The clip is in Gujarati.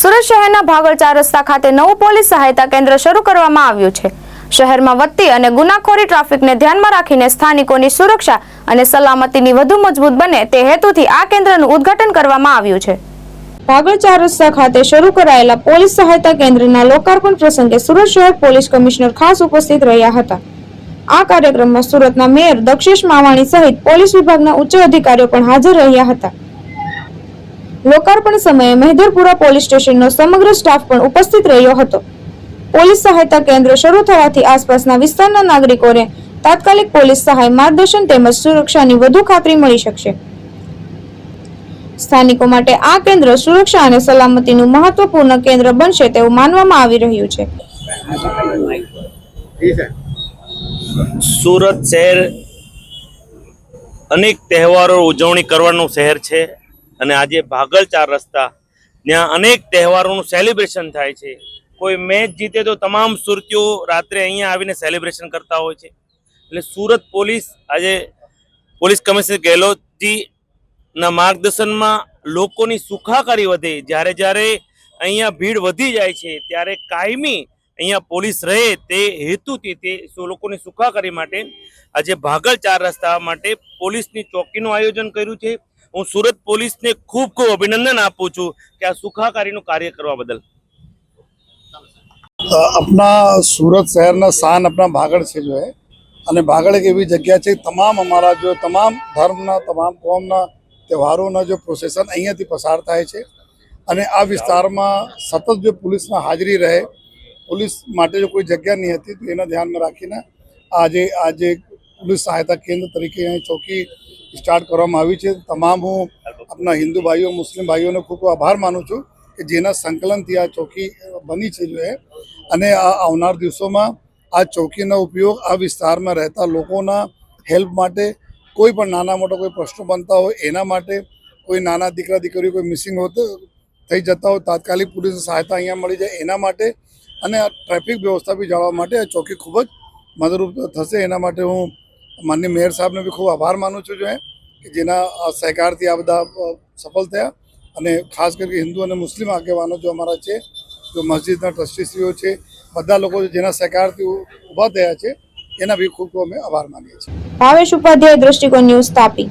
સુરત શહેરના ભાગળચાર રસ્તા ખાતે નવું પોલીસ સહાયતા કેન્દ્ર શરૂ કરવામાં આવ્યું છે. શહેરમાં વધતી અને ગુનાખોરી ટ્રાફિકને ધ્યાનમાં રાખીને સ્થાનિકોની સુરક્ષા અને સલામતીની વધુ મજબૂત બને તે હેતુથી આ કેન્દ્રનું ઉદ્ઘાટન કરવામાં આવ્યું છે. ભાગળચાર રસ્તા ખાતે શરૂ કરાયેલા પોલીસ સહાયતા કેન્દ્રના લોકાર્પણ પ્રસંગે સુરત શહેર પોલીસ કમિશનર ખાસ ઉપસ્થિત રહ્યા હતા. આ કાર્યક્રમમાં સુરતના મેયર દક્ષેશ માવાણી સહિત પોલીસ વિભાગના ઉચ્ચ અધિકારીઓ પણ હાજર રહ્યા હતા. લોકાર્પણ સમયે મહેદરપુરા પોલીસ સ્ટેશનનો સમગ્ર સ્ટાફ પણ ઉપસ્થિત રહ્યો હતો. પોલીસ સહાયતા કેન્દ્ર શરૂ થવાથી આસપાસના વિસ્તારના નાગરિકોને તાત્કાલિક પોલીસ સહાય માર્ગદર્શન તેમજ સુરક્ષાની વધુ ખાતરી મળી શકશે. સ્થાનિકો માટે આ કેન્દ્ર સુરક્ષા અને સલામતીનું મહત્વપૂર્ણ કેન્દ્ર બનશે તેવું માનવામાં આવી રહ્યું છે. સુરત શહેર અનેક તહેવારો ઉજવણી કરવાનું શહેર છે. અને આજે ભાગલ ચાર રસ્તા, ત્યાં અનેક તહેવારોનું સેલિબ્રેશન થાય છે. કોઈ મેચ જીતે તો તમામ સુરતીઓ રાત્રે અહીંયા આવીને સેલિબ્રેશન કરતા હોય છે. એટલે સુરત પોલીસ આજે પોલીસ કમિશનર ગેહલોતજીના માર્ગદર્શનમાં લોકોની સુખાકારી વધે. જ્યારે જ્યારે અહીંયા ભીડ વધી જાય છે, ત્યારે કાયમી અહીંયા પોલીસ રહે તે હેતુથી તે લોકોની સુખાકારી માટે આજે ભાગલ ચાર રસ્તા માટે પોલીસની ચોકીનું આયોજન કર્યું છે. હું સુરત પોલીસને ખૂબ ખૂબ અભિનંદન આપું છું કે આ સુખાકારીનું કાર્ય કરવા બદલ. આપણા સુરત શહેરના સ્થાન આપણા ભાગળ છે જો અને ભાગળ એક એવી જગ્યા છે, તમામ અમારા જો તમામ ધર્મના, તમામ કોમના તહેવારોના જો પ્રોસેસન અહીંયાથી પસાર થાય છે. અને આ વિસ્તારમાં સતત જો પોલીસમાં હાજરી રહે, પોલીસ માટે જો કોઈ જગ્યા નહીં હતી, તો એના ધ્યાનમાં રાખીને આજે આજે પોલીસ સહાયતા કેન્દ્ર તરીકે અહીં ચોકી સ્ટાર્ટ કરવામાં આવી છે. તમામ હું આપણા હિન્દુ ભાઈઓ, મુસ્લિમ ભાઈઓનો ખૂબ આભાર માનું છું કે જેના સંકલનથી આ ચોકી બની છે જો અને આ આવનાર દિવસોમાં આ ચોકીનો ઉપયોગ આ વિસ્તારમાં રહેતા લોકોના હેલ્પ માટે કોઈ પણ નાના મોટા કોઈ પ્રશ્નો બનતા હોય એના માટે કોઈ નાના દીકરા દીકરીઓ કોઈ મિસિંગ હોતો થઈ જતા હોય તાત્કાલિક પોલીસની સહાયતા અહીંયા મળી જાય એના માટે અને આ ટ્રાફિક વ્યવસ્થા બી જાળવવા માટે આ ચોકી ખૂબ જ મદદરૂપ થશે. એના માટે હું માનનીય મેયર સાહેબને બી ખૂબ આભાર માનું છું જો કે જેના સહકારથી આ બધા સફળ થયા. અને ખાસ કરીને હિન્દુ અને મુસ્લિમ આગેવાનો જો અમારા છે, જો મસ્જિદના ટ્રસ્ટીશ્રીઓ છે, બધા લોકો જેના સહકારથી ઊભા થયા છે, એના બી ખૂબ અમે આભાર માનીએ છીએ. ભાવેશ ઉપાધ્યાય, દ્રષ્ટિકોણ ન્યૂઝ તાપી.